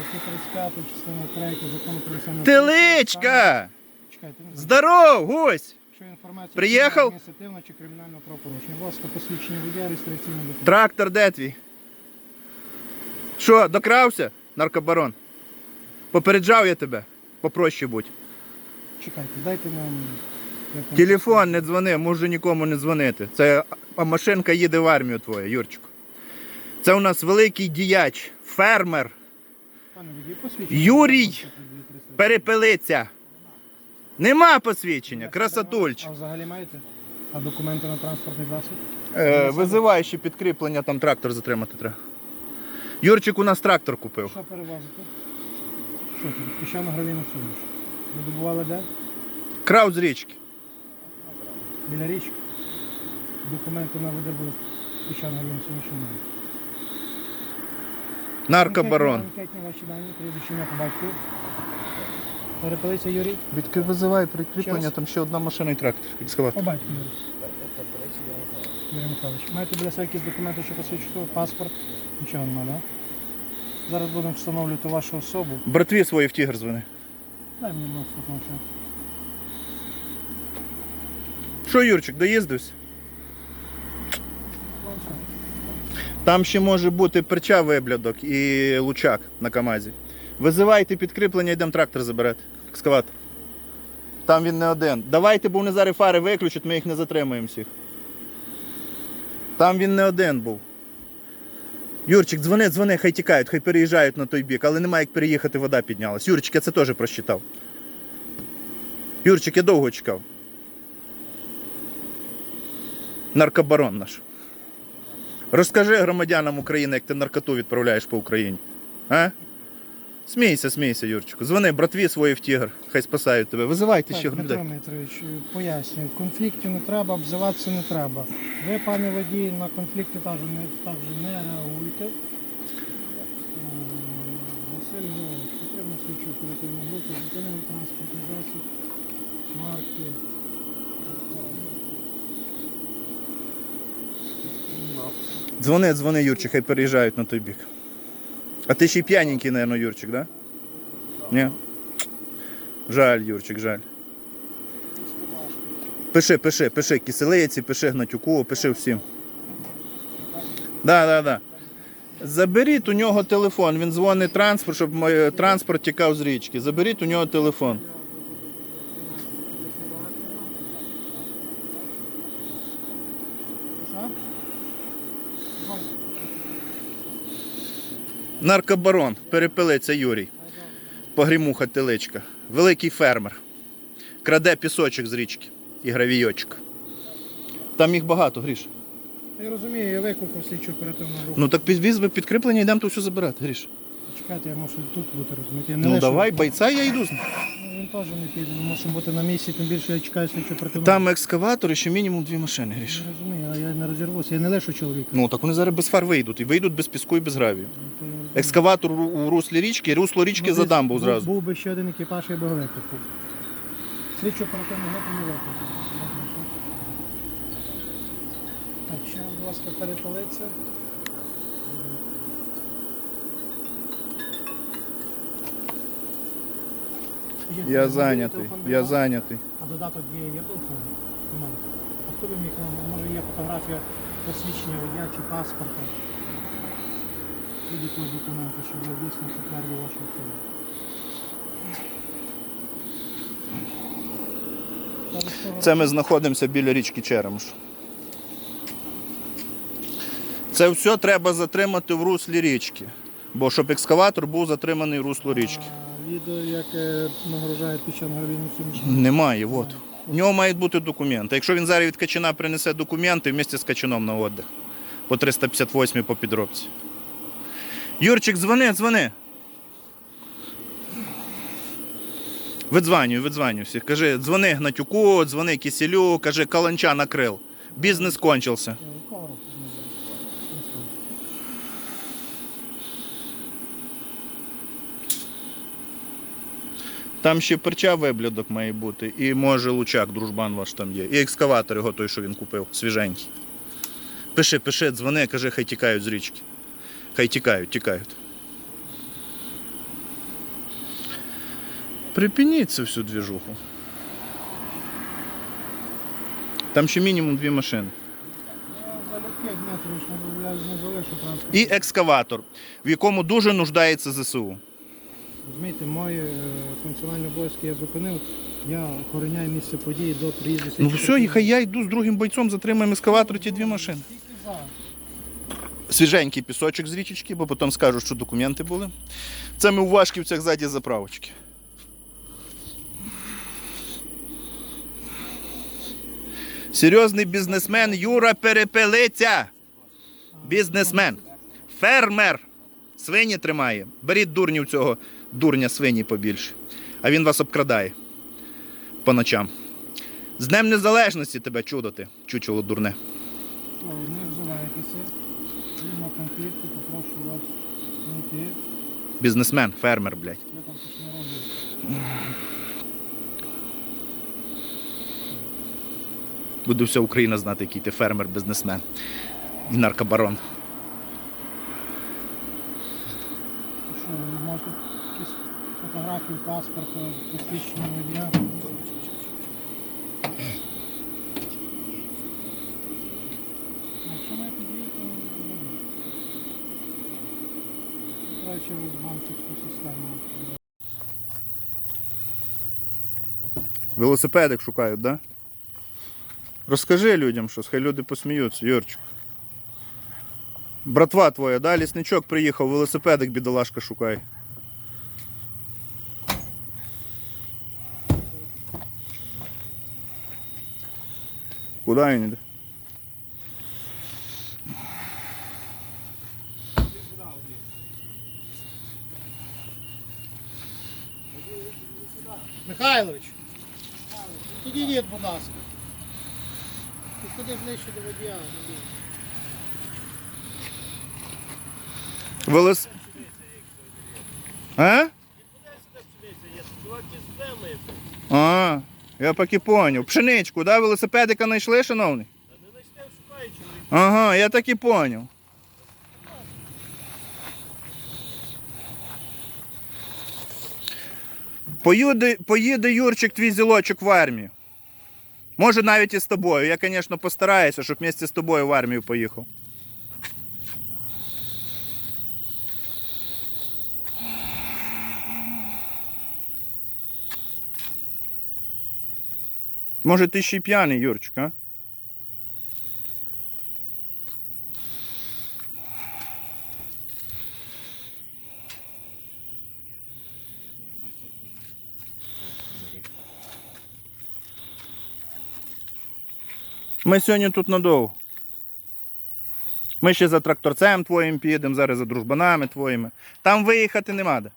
Стаття 35 частина 3 закону про національну Теличка! Чекайте, не. Здоров, гусь! Якщо інформація Приїхав? про адміністративне чи кримінальне правопорушення. Будь ласка, посвідчення водія, реєстраційний документ. Трактор де твій? Що, докрався, наркобарон? Попереджав я тебе. Попроще будь. Чекайте, дайте нам... як Телефон не дзвони, можу нікому не дзвонити. Це а машинка їде в армію твоя, Юрчику. Це у нас великий діяч, фермер. Юрій! Будь ласка, 230. перепелиця. Нема посвідчення, красотульч. А взагалі маєте? А документи на транспортний засіб? Е, ще підкріплення, там трактор затримати треба. Юрчик у нас трактор купив. Що перевозите? Що тут? Піщано гравійну суміш. Ви добували де? Крав з річки. Біля річки. Документи на води були піщано гравійну суміш немає. Наркобарон. Анкетні, анкетні ваші дані, прізвище ім'я по батьку. Перепилися Юрій. Відкрив визивай прикріплення, Щас. там ще одна машина і трактор. Екскаватор. По батьку Юрій. Юрій Михайлович. Маєте біля себе якісь документи, що посвідчують паспорт? Нічого немає, так? Зараз будемо встановлювати вашу особу. Братві свої в тігр звони. Дай мені, будь ласка, планшет. Що, Юрчик, доїздився? Планшет. Там ще може бути перча виблядок і лучак на КАМАЗі. Визивайте підкріплення, йдемо трактор забирати. Екскаватор. Там він не один. Давайте, бо вони зараз фари виключать, ми їх не затримаємо всіх. Там він не один був. Юрчик, дзвони, дзвони, хай тікають, хай переїжджають на той бік, але немає як переїхати, вода піднялась. Юрчик, я це теж просчитав. Юрчик, я довго чекав. Наркобарон наш. Розкажи громадянам України, як ти наркоту відправляєш по Україні. А? Смійся, смійся, Юрчику. Дзвони братві свої в тігр, хай спасають тебе. Визивайте ще Так, Дмитро людей. Дмитрович, пояснюю, конфліктів не треба, обзиватися не треба. Ви, пане водій, на конфлікти теж не, також не реагуєте. Е, Василь Георгійович, потрібно слідчу оперативну групу, зупинили транспортний засіб, марки. Дзвони, дзвони, Юрчик, хай переїжджають на той бік. А ти ще й п'яненький, мабуть, Юрчик? Да? Ні? Жаль, Юрчик, жаль. Пиши, пиши, пиши киселиці, пиши гнатюку, пиши всім. Да, да, да. Заберіть у нього телефон, він дзвонить транспорт, щоб моє- транспорт тікав з річки. Заберіть у нього телефон. Що? Наркобарон, перепилиться Юрій. Погрімуха теличка. Великий фермер. Краде пісочок з річки і гравійочок. Там їх багато, Гріш. Я розумію, я викликав слідчу оперативну групу. Ну так під візьми підкріплення, йдемо то все забирати, Гріш. Чекайте, я мушу тут бути. Я не Ну лише- давай, бойця, я йду. з ним. Ну, теж не піде, ми мусимо бути на місці, тим більше я чекаю слідчу оперативну Там екскаватор і ще мінімум дві машини, Гріш. Я розумію, а я не розірвуся, я не лишу чоловіка. Ну так вони зараз без фар вийдуть. І вийдуть без піску і без гравію. Екскаватор у у руслі річки, русло річки Ну, за дамбу був- зразу. Був би ще один екіпаж, я би його викликав. Слідчу оперативну групу не викликав. Так, ще, будь ласка, перепалиться. Я зайнятий, я зайнятий. А додаток є, є? Немає. А хто би міг, може є фотографія посвідчення водія чи паспорта? Будь-якого документу, щоб ви дійсно підтвердили вашу особу. Це ми знаходимося біля річки Черемш. Це все треба затримати в руслі річки. Бо щоб екскаватор був затриманий в русло річки. Відео, як е, нагружає піщану гравійну суміш. Немає, от. У нього мають бути документи. Якщо він зараз від качана принесе документи, вместе з качаном на отдих. По 358 по підробці. Юрчик, дзвони, дзвони. Видзванюй, видзванюй всіх. Кажи, дзвони Гнатюку, дзвони Киселю, кажи, каланча накрил. Бізнес кончився. Е, якого року не знаю. Там ще перча виблядок має бути, і може лучак, дружбан ваш там є. І екскаватор його той, що він купив, свіженький. Пиши, пиши, дзвони, кажи, хай тікають з річки. Хай тікають, тікають. Припиніть цю всю двіжуху. Там ще мінімум дві машини. За 5 метрів що я не залишу транспорт. І екскаватор, в якому дуже нуждається ЗСУ. Розумієте, мої е, функціональні обов'язки я зупинив. Я охороняю місце події до приїзду. Ну все, і хай я йду з другим бойцом, затримаємо ескаватор ті дві машини. Свіженький пісочок з річечки, бо потім скажуть, що документи були. Це ми у Вашківцях ззаді заправочки. Серйозний бізнесмен Юра Перепелиця. Бізнесмен. Фермер. Свині тримає. Беріть дурнів цього дурня свині побільше. А він вас обкрадає по ночам. З Днем Незалежності тебе чудоти, чучело дурне. Не вживайтеся. Вільно конфлікту, попрошу вас не йти. Бізнесмен, фермер, блядь. Я там щось не роблю. Буде вся Україна знати, який ти фермер, бізнесмен і наркобарон. Що, ви можете якісь фотографії паспорта, посвідчення водія. Якщо має підійти, то. Треба через банківську систему. Велосипедик шукають, да? Розкажи людям щось, хай люди посміються, Юрчик. Братва твоя, да, лісничок приїхав, велосипедик бідолашка шукає. Куди він іде? Михайлович, підійдіть, будь ласка. Підходи ближче до водія. Велос... А? А, я поки поняв. Пшеничку, да? Велосипедика знайшли, шановний? Ага, я так і поняв. Поїде, поїде Юрчик твій зілочок в армію. Може навіть і з тобою. Я, звісно, постараюся, щоб вместе з тобою в армію поїхав. Може, ти ще й п'яний, Юрчик? Ми сьогодні тут надовго. Ми ще за тракторцем твоїм підемо, зараз за дружбанами твоїми. Там виїхати нема де.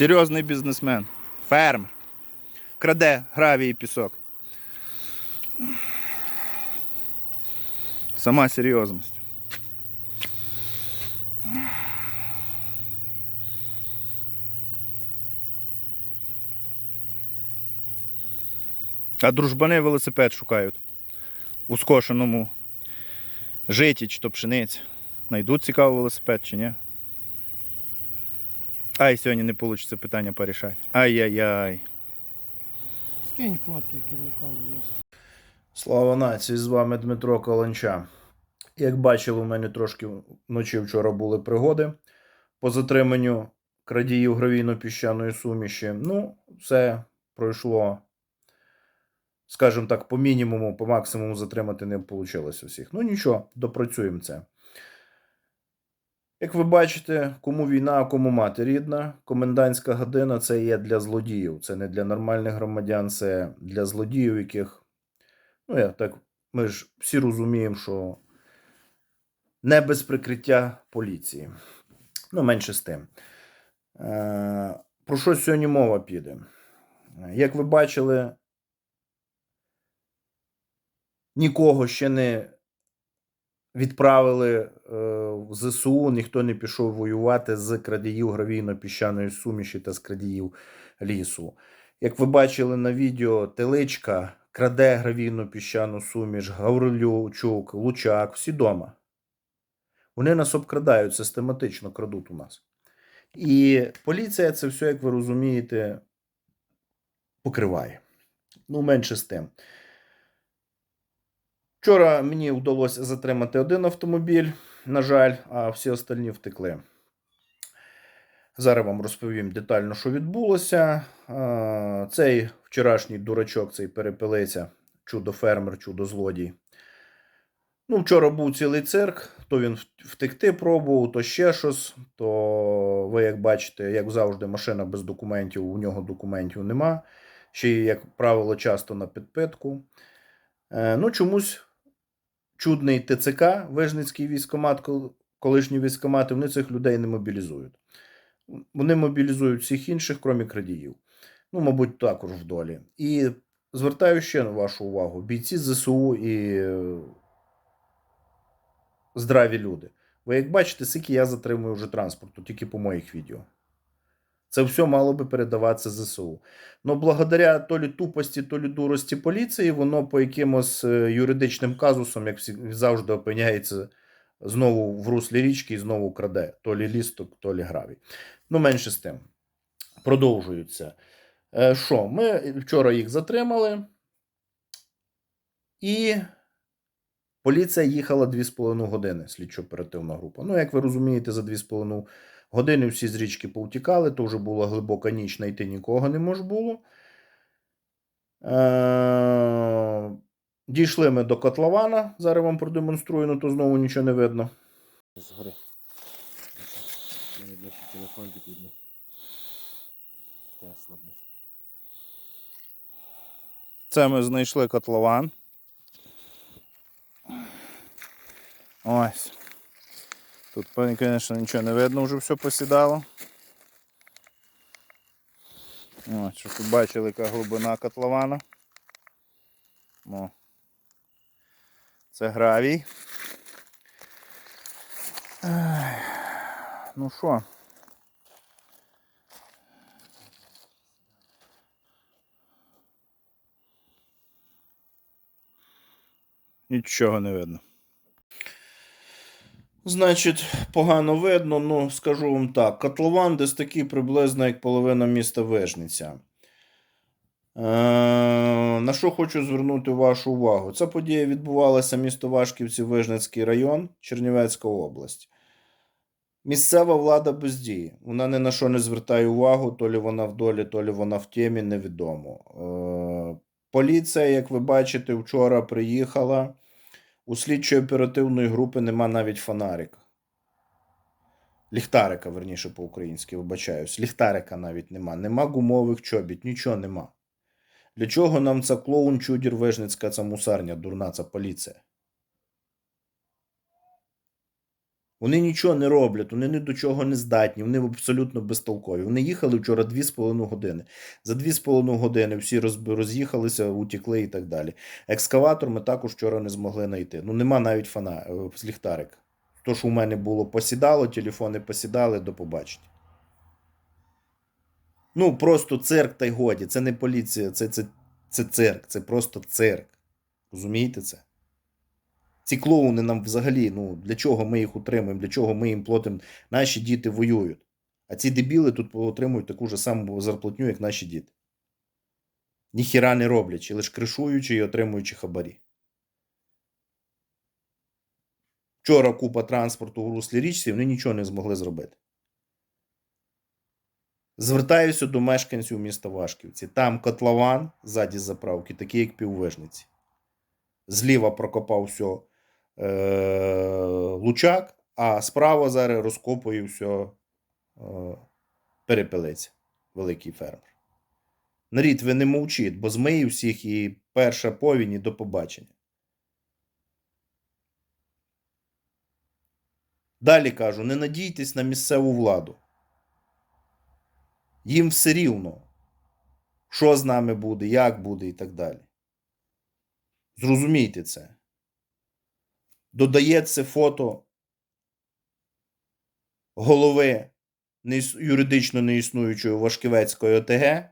Серйозний бізнесмен. Фермер. Краде гравій і пісок. Сама серйозність. А дружбани велосипед шукають. У скошеному житі чи то пшениці. Найдуть цікавий велосипед чи ні? Ай, сьогодні не вийде питання порішати. Ай-яй-яй. Скинь фотки керівникові. Слава нації, з вами Дмитро Каланча. Як бачили, у мене трошки вночі вчора були пригоди по затриманню крадіїв гравійно-піщаної суміші. Ну, все пройшло, скажімо так, по мінімуму, по максимуму затримати не вийшло всіх. Ну нічого, допрацюємо це. Як ви бачите, кому війна, а кому мати рідна, комендантська година це є для злодіїв. Це не для нормальних громадян, це для злодіїв, яких Ну, я так, ми ж всі розуміємо, що не без прикриття поліції. Ну, менше з тим. Е, про що сьогодні мова піде? Як ви бачили, нікого ще не відправили е, в ЗСУ, ніхто не пішов воювати з крадіїв гравійно-піщаної суміші та з крадіїв лісу. Як ви бачили на відео, теличка краде гравійну піщану суміш, Гаврилючук, Лучак, всі дома. Вони нас обкрадають, систематично крадуть у нас. І поліція це все, як ви розумієте, покриває. Ну, менше з тим. Вчора мені вдалося затримати один автомобіль, на жаль, а всі остальні втекли. Зараз вам розповім детально, що відбулося. Цей вчорашній дурачок, цей перепелиця, чудо-фермер, чудо-злодій. Ну, вчора був цілий цирк, то він втекти пробував, то ще щось. То ви, як бачите, як завжди, машина без документів, у нього документів нема. Ще як правило, часто на підпитку. Е, ну, чомусь чудний ТЦК, Вижницький військомат, колишні військомати, вони цих людей не мобілізують. Вони мобілізують всіх інших, крім крадіїв. Ну, мабуть, також в долі. І звертаю ще на вашу увагу: бійці ЗСУ і е, здраві люди. Ви як бачите, скільки я затримую вже транспорту, тільки по моїх відео. Це все мало би передаватися ЗСУ. Но благодаря то лі тупості, то лі дурості поліції, воно по якимось е, юридичним казусам, як завжди, опиняється знову в руслі річки і знову краде. То лі лісток, то лі гравій. Ну, менше з тим. Продовжуються. Е, Що? Ми вчора їх затримали, і поліція їхала 2,5 години, слідчо-оперативна група. Ну, як ви розумієте, за 2,5 години всі з річки повтікали, то вже була глибока ніч, знайти нікого не може було. Е, Дійшли ми до котлована. Зараз вам продемонструю, ну то знову нічого не видно. Згори. Телефон підійде. Тесла. Це ми знайшли котлован. Ось. Тут, звісно, нічого не видно, вже все посідало. Ось, щоб ви бачили, яка глибина котлована. О. Це гравій. Ну що? Нічого не видно. Значить, погано видно, ну скажу вам так: котлован десь такий приблизно як половина міста Вижниця. Е, на що хочу звернути вашу увагу? Ця подія відбувалася місто Вашківці, Вижницький район, Чернівецька область. Місцева влада бездіє. Вона ні на що не звертає увагу, то лі вона в долі, то лі вона в темі, невідомо. Е, поліція, як ви бачите, вчора приїхала. У слідчої оперативної групи нема навіть фонарика. Ліхтарика, верніше по-українськи, вибачаюсь. Ліхтарика навіть нема. Нема гумових чобіт, нічого нема. Для чого нам ця клоун, чудір, вежницька ця мусарня, дурна, ця поліція? Вони нічого не роблять, вони ні до чого не здатні, вони абсолютно безтолкові. Вони їхали вчора 2,5 години. За 2,5 години всі роз'їхалися, утікли і так далі. Екскаватор ми також вчора не змогли знайти. Ну, нема навіть фана, е, з ліхтарика. То, що у мене було, посідало, телефони посідали, до побачення. Ну, просто цирк та й годі. Це не поліція, це, це, це цирк, це просто цирк. Розумієте це? Ці клоуни нам взагалі, ну, для чого ми їх утримуємо, для чого ми їм платимо, наші діти воюють. А ці дебіли тут отримують таку ж саму зарплатню, як наші діти. Ніхіра не роблячи, лише кришуючи і отримуючи хабарі. Вчора купа транспорту у руслі річці, вони нічого не змогли зробити. Звертаюся до мешканців міста Вашківці. Там котлован ззаді заправки, такий, як піввижниці. Зліва прокопав все лучак, а справа зараз розкопує все е- перепелиця, великий фермер. Нарід, ви не мовчіть, бо змию всіх і перша повінь і до побачення. Далі кажу: не надійтесь на місцеву владу. Їм все рівно, що з нами буде, як буде і так далі. Зрозумійте це. Додається фото голови юридично неіснуючої Вашківецької ОТГ.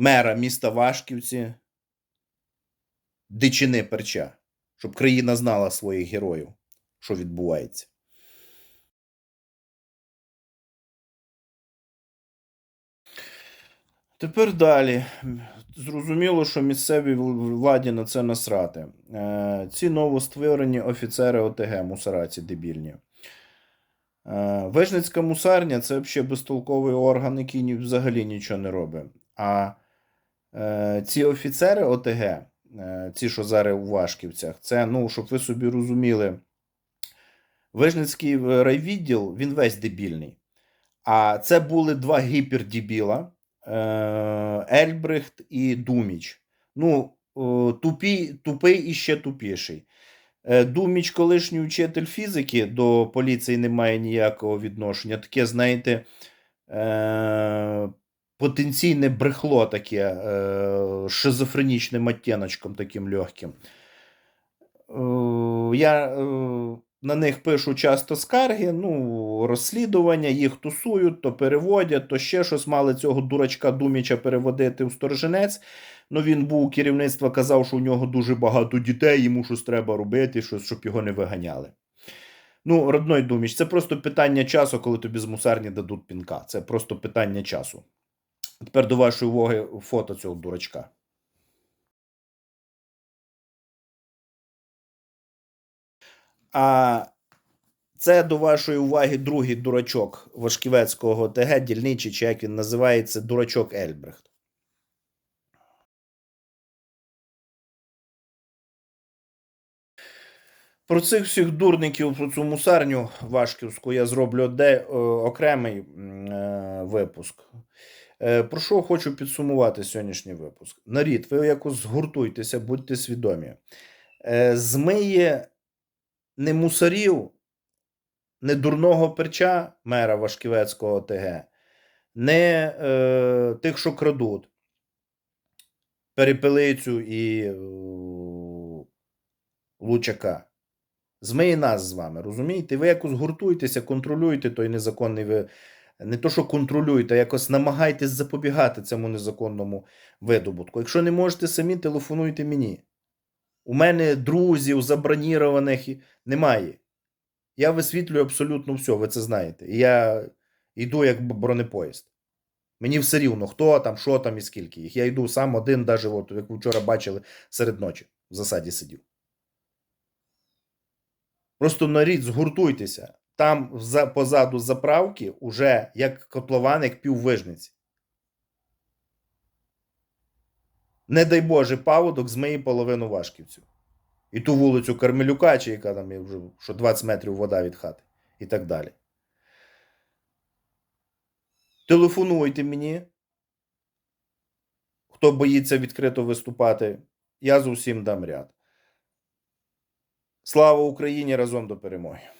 мера міста Вашківці, дичини перча, щоб країна знала своїх героїв, що відбувається. Тепер далі. Зрозуміло, що місцевій владі на це насрати. Е, ці новостворені офіцери ОТГ, мусораці дебільні. Е, Вижницька мусарня це взагалі безтолковий орган, який взагалі нічого не робить. А е, ці офіцери ОТГ, ці, що зараз у Вашківцях, це, ну, щоб ви собі розуміли, Вижницький райвідділ, він весь дебільний. А це були два гіпердебіла. Е, Ельбрехт і Думіч. Ну, тупі, тупий і ще тупіший. Е, Думіч, колишній вчитель фізики, до поліції не має ніякого відношення. Таке, знаєте, е, потенційне брехло таке, е, шизофренічним оттіночком таким легким. Е, Я е, на них пишу часто скарги, ну, розслідування, їх тусують, то переводять, то ще щось мали цього дурачка Думіча переводити у Сторожинець. Ну, він був у керівництва, казав, що у нього дуже багато дітей, йому щось треба робити, щось, щоб його не виганяли. Ну, родной Думіч, це просто питання часу, коли тобі з мусарні дадуть пінка. Це просто питання часу. Тепер до вашої уваги фото цього дурачка. А це до вашої уваги другий дурачок Вашківецького ОТГ, дільничий, чи як він називається, дурачок Ельбрехт. Про цих всіх дурників, про цю мусарню Вашківську я зроблю де, е, окремий е, випуск. Е, про що хочу підсумувати сьогоднішній випуск? Нарід, ви якось згуртуйтеся, будьте свідомі. Е, змиє не мусарів, не дурного перча мера Вашківецького ОТГ, не е, тих, що крадуть, перепелицю і е, Лучака. Змиє нас з вами, розумієте? Ви якось гуртуйтеся, контролюйте той незаконний ви. Не то, що контролюйте, а якось намагайтесь запобігати цьому незаконному видобутку. Якщо не можете самі, телефонуйте мені. У мене друзів забронірованих немає. Я висвітлюю абсолютно все, ви це знаєте. Я йду як бронепоїзд. Мені все рівно, хто там, що там і скільки їх. Я йду сам один, навіть, от, як ви вчора бачили, серед ночі в засаді сидів. Просто нарід, згуртуйтеся. Там позаду заправки уже як котлован, як піввижниці. Не дай Боже, паводок змиє половину Вашківцю. І ту вулицю Кармелюка, чи яка там вже що 20 метрів вода від хати, і так далі. Телефонуйте мені. Хто боїться відкрито виступати, я з усім дам ряд. Слава Україні! Разом до перемоги!